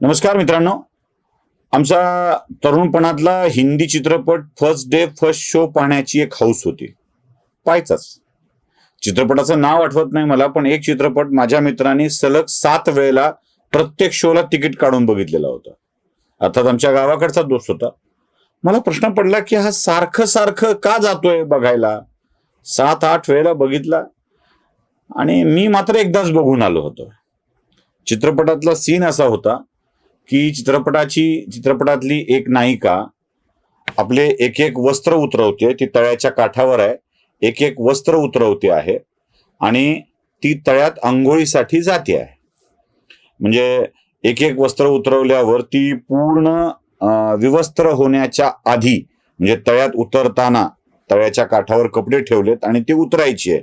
नमस्कार मित्रांनो. आमचा तरुणपणातला हिंदी चित्रपट फर्स्ट डे फर्स्ट शो पाहण्याची एक हौस होती. पाहायचाच. चित्रपटाचं नाव आठवत नाही मला पण एक चित्रपट माझ्या मित्रांनी सलग सात वेळेला प्रत्येक शोला तिकीट काढून बघितलेला होता. अर्थात आमच्या गावाकडचा दोस्त होता. मला प्रश्न पडला की हा सारखं सारखं का जातोय बघायला? सात आठ वेळेला बघितला. आणि मी मात्र एकदाच बघून आलो होतो. चित्रपटातला सीन असा होता. की चित्रपटाची चित्रपटातली एक नायिका आपले एक एक वस्त्र उतरवते ती तळ्याच्या काठावर आहे एक एक वस्त्र उतरवते आहे आणि ती तळ्यात आंघोळीसाठी जाते आहे. म्हणजे एक एक वस्त्र उतरवल्यावर ती पूर्ण विवस्त्र होण्याच्या आधी म्हणजे तळ्यात उतरताना तळ्याच्या काठावर कपडे ठेवलेत आणि ती उतरायची आहे.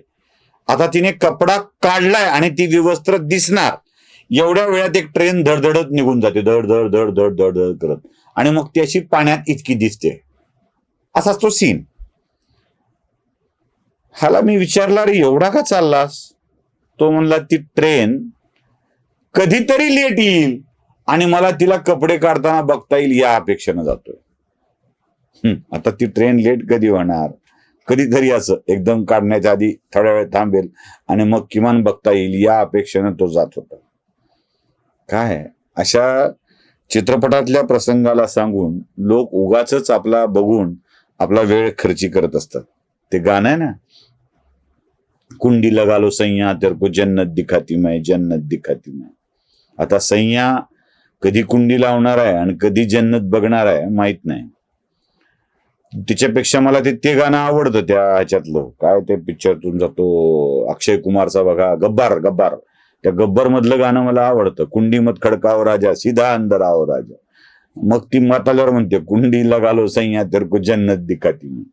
आता तिने कपडा काढलाय आणि ती विवस्त्र दिसणार. एवढ्या वेळात एक ट्रेन धडधडत निघून जाते. धड धड धड धड धड धड करत. आणि मग ती अशी पाण्यात इतकी दिसते. असाच तो सीन ह्याला मी विचारला अरे एवढा का चाललास? तो म्हणला ती ट्रेन कधीतरी लेट येईल आणि मला तिला कपडे काढताना बघता येईल या अपेक्षेनं जातोय. आता ती ट्रेन लेट कधी होणार? कधीतरी असं एकदम काढण्याच्या आधी थोड्या वेळ थांबेल आणि मग किमान बघता येईल या अपेक्षेनं तो जात होता. काय? अशा चित्रपटातल्या प्रसंगाला सांगून लोक उगाच आपला बघून आपला वेळ खर्ची करत असतात. ते गाणं आहे ना? कुंडी लगालो लो सैया को जन्नत दिखाती माय जन्नत दिखाती माय आता सैया कधी कुंडी लावणार आहे आणि कधी जन्नत बघणार आहे माहीत नाही. तिच्यापेक्षा मला ते ते गाणं आवडतं त्या ह्याच्यातलं. काय ते पिक्चरतून जातो. अक्षय कुमारचा बघा. गब्बार गब्बार. त्या गब्बर मधलं गाणं मला आवडतं. कुंडी मत खडकाव राजा सीधा अंदर आओ राजा. मग ती माताल्यावर म्हणते कुंडी लगालो सैया तर को जन्नत दिखाती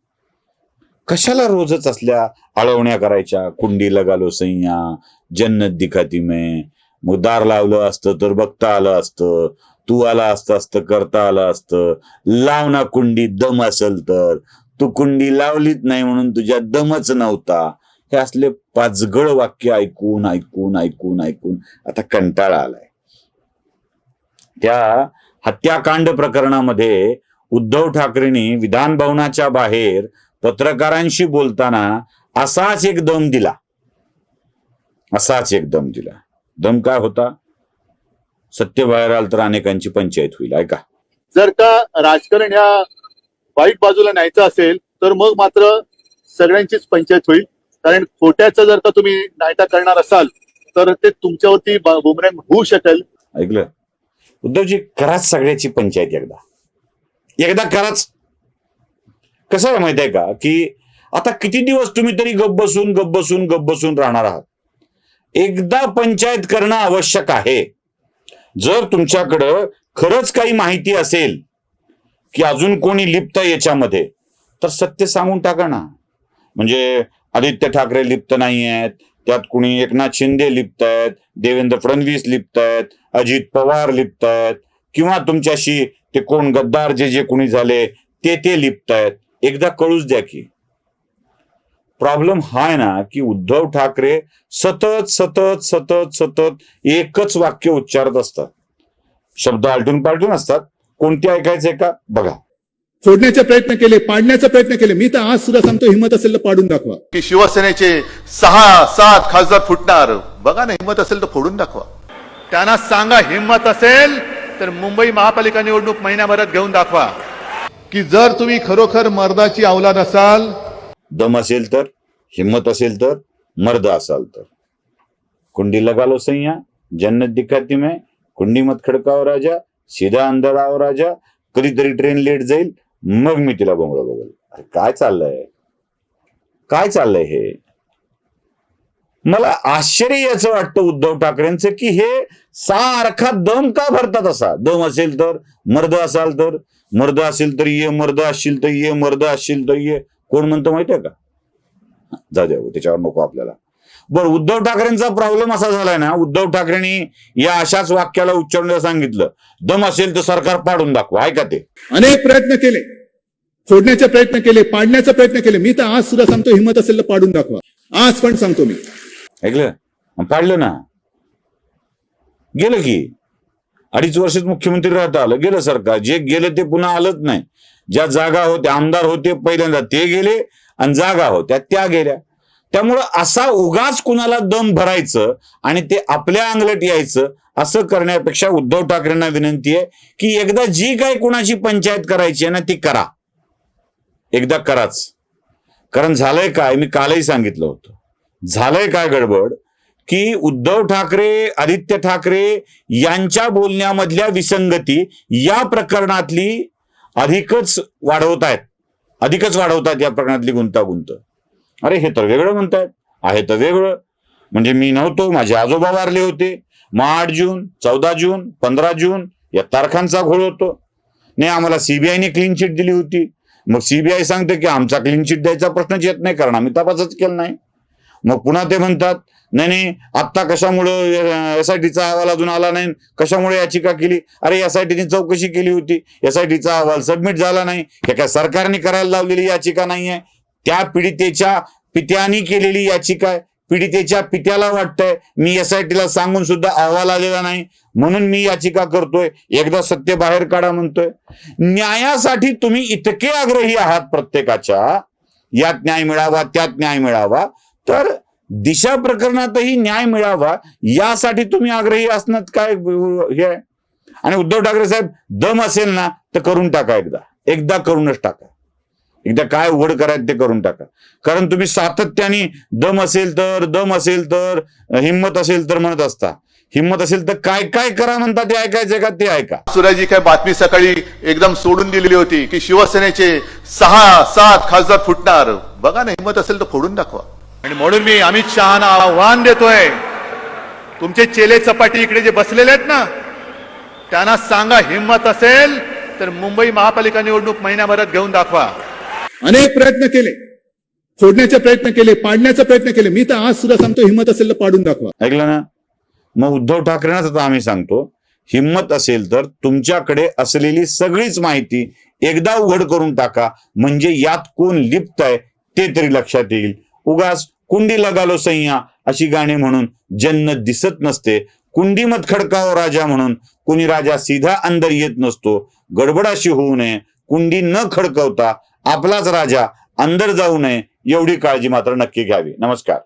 कशाला रोजच असल्या आळवण्या करायच्या? कुंडी लगालो सैया जन्नत दिखाती मे. मग दार लावलं असतं तर बघता आलं असतं. तू आला असतं असतं करता आलं असतं. लाव ना कुंडी दम असेल तर. तू कुंडी लावलीच नाही म्हणून तुझ्या दमच नव्हता. हे असले पाचगळ वाक्य ऐकून ऐकून ऐकून ऐकून आता कंटाळा आलाय. त्या हत्याकांड प्रकरणामध्ये उद्धव ठाकरेंनी विधान भवनाच्या बाहेर पत्रकारांशी बोलताना असाच एक दम दिला. असाच एक दम दिला. दम काय होता? सत्य बाहेर आल तर अनेकांची पंचायत होईल ऐका. जर का राजकारण ह्या वाईट बाजूला न्यायचं असेल तर मग मात्र सगळ्यांचीच पंचायत होईल. कारण खोट्याचं जर का तुम्ही नायटा करणार असाल तर ते तुमच्यावरती बुमरॅंग होऊ शकेल. ऐकलं? उद्धवजी कराच सगळ्याची पंचायत एकदा. एकदा कराच. कसं आहे माहिती आहे का? की आता किती दिवस तुम्ही तरी गप बसून गप बसून गप बसून राहणार आहात? एकदा पंचायत करणं आवश्यक आहे. जर तुमच्याकडं खरंच काही माहिती असेल की अजून कोणी लिप्त याच्यामध्ये तर सत्य सांगून टाका ना. म्हणजे आदित्य ठाकरे लिप्त नाही आहेत त्यात कुणी एकनाथ शिंदे लिप्त आहेत देवेंद्र फडणवीस लिप्त आहेत अजित पवार लिप्त आहेत किंवा तुमच्याशी ते कोण गद्दार जे जे कुणी झाले ते ते लिप्त आहेत एकदा कळूच द्या की. प्रॉब्लेम हा आहे ना की उद्धव ठाकरे सतत सतत सतत सतत एकच वाक्य उच्चारत असतात. शब्द आलटून पालटून असतात. कोणते ऐकायचे का? बघा. फोडण्याचे प्रयत्न केले पाडण्याचा प्रयत्न केले. मी तर आज सुद्धा सांगतो हिंमत असेल तर पाडून दाखवा. की शिवसेनेचे सहा सात खासदार फुटणार. बघा ना हिंमत असेल तर फोडून दाखवा. त्यांना सांगा हिंमत असेल तर मुंबई महापालिका निवडणूक महिन्याभरात घेऊन दाखवा. की जर तुम्ही खरोखर मर्दाची अवलाद असाल दम असेल तर हिम्मत असेल तर मर्द असाल तर. कुंडी लगालो सैया जन्नत दिखाती में. कुंडी मत खडकाव राजा सीधा अंदर आओ राजा. कधीतरी ट्रेन लेट जाईल मग मी तिला बोंगळं बघेल. अरे काय चाललंय? काय चाललंय हे? मला आश्चर्य याचं वाटतं उद्धव ठाकरेंचं की हे सारखा दम का भरतात असा? दम असेल तर मर्द असाल तर मर्द असेल तर ये मर्द असशील तर ये मर्द असशील तर ये. कोण म्हणतो माहितीये का? जाऊ द्या त्याच्यावर नको आपल्याला. बरं उद्धव ठाकरेंचा प्रॉब्लेम असा झालाय ना उद्धव ठाकरेंनी या अशाच वाक्याला उच्चारण्याला सांगितलं. दम असेल तर सरकार पाडून दाखवा ऐका ते? अनेक प्रयत्न केले. फोडण्याचे प्रयत्न केले पाडण्याचा प्रयत्न केले. मी तर आज सुद्धा सांगतो हिंमत असेल तर पाडून दाखवा. आज पण सांगतो मी. ऐकलं? पाडलं ना. गेलं की? अडीच वर्षात मुख्यमंत्री राहता आलं. गेलं सरकार. जे गेलं ते पुन्हा आलंच नाही. ज्या जागा होत्या आमदार होते पहिल्यांदा ते गेले आणि जागा होत्या त्या गेल्या. त्यामुळं असा उगाच कुणाला दम भरायचं आणि ते आपल्या अंगलट यायचं असं करण्यापेक्षा उद्धव ठाकरेंना विनंती आहे की एकदा जी काही कुणाची पंचायत करायची आहे ना ती करा. एकदा कराच. कारण झालंय काय मी कालही सांगितलं होतं. झालंय काय गडबड? की उद्धव ठाकरे आदित्य ठाकरे यांच्या बोलण्यामधल्या विसंगती या प्रकरणातली अधिकच वाढवत आहेत अधिकच वाढवतात या प्रकरणातली गुंतागुंत. अरे हे तर वेगळं म्हणतात. आहे तर वेगळं. म्हणजे मी नव्हतो माझे आजोबा वारले होते. मग आठ जून चौदा जून पंधरा जून या तारखांचा घोळ होतो. नाही आम्हाला सीबीआयने क्लीन चिट दिली होती. मग सीबीआय सांगते की आमचा क्लीन चिट द्यायचा प्रश्नच येत नाही कारण आम्ही तपासच केला नाही. मग पुन्हा ते म्हणतात नाही नाही आत्ता कशामुळं एस आय टीचा अहवाल अजून आला नाही? कशामुळे याचिका केली? अरे एस आय टीने चौकशी केली होती. एस आय टीचा अहवाल सबमिट झाला नाही. हे काय सरकारने करायला लावलेली याचिका नाही आहे त्या पीडितेच्या पित्यानी केलेली याचिका आहे. पीडितेच्या पित्याला वाटतंय मी एस आय टीला सांगून सुद्धा अहवाल आलेला नाही. म्हणून मी याचिका करतोय. एकदा सत्य बाहेर काढा म्हणतोय. न्यायासाठी तुम्ही इतके आग्रही आहात प्रत्येकाच्या. यात न्याय मिळावा त्यात न्याय मिळावा. तर दिशा प्रकरणातही न्याय मिळावा यासाठी तुम्ही आग्रही असण्यात काय हे आणि उद्धव ठाकरे साहेब दम असेल ना तर करून टाका एकदा. एकदा करूनच टाका. एकदा काय उघड करायचं ते करून टाका. कारण तुम्ही सातत्याने दम असेल तर दम असेल तर हिंमत असेल तर म्हणत असता. हिंमत असेल तर काय काय करा म्हणता ते ऐकायचं का? ते ऐका. सुराजी काय बातमी सकाळी एकदम सोडून दिलेली होती की शिवसेनेचे सहा सात खासदार फुटणार. बघा ना हिंमत असेल तर फोडून दाखवा. आणि म्हणून मी अमित शहाना आव्हान देतोय. तुमचे चेले चपाटी इकडे जे बसलेले आहेत ना त्यांना सांगा हिंमत असेल तर मुंबई महापालिका निवडणूक महिन्याभरात घेऊन दाखवा. अनेक प्रयत्न केले. फोडण्याचे प्रयत्न केले पाडण्याचा प्रयत्न केले. मी तर आज सुद्धा सांगतो हिंमत असेल तर पाडून दाखवा. ऐकलं ना? मग उद्धव ठाकरेंनाच आता आम्ही सांगतो हिंमत असेल तर तुमच्याकडे असलेली सगळीच माहिती एकदा उघड करून टाका. म्हणजे यात कोण लिप्त आहे ते तरी लक्षात येईल. उगाच कुंडी लगालो संय्या अशी गाणी म्हणून जन्नत दिसत नसते. कुंडी मत खडकाव राजा म्हणून कुणी राजा सीधा अंदर येत नसतो. गडबडाशी होऊ नये. कुंडी न खडकवता आपलाच राजा अंदर जाऊ नये एवढी काळजी मात्र नक्की घ्यावी. नमस्कार.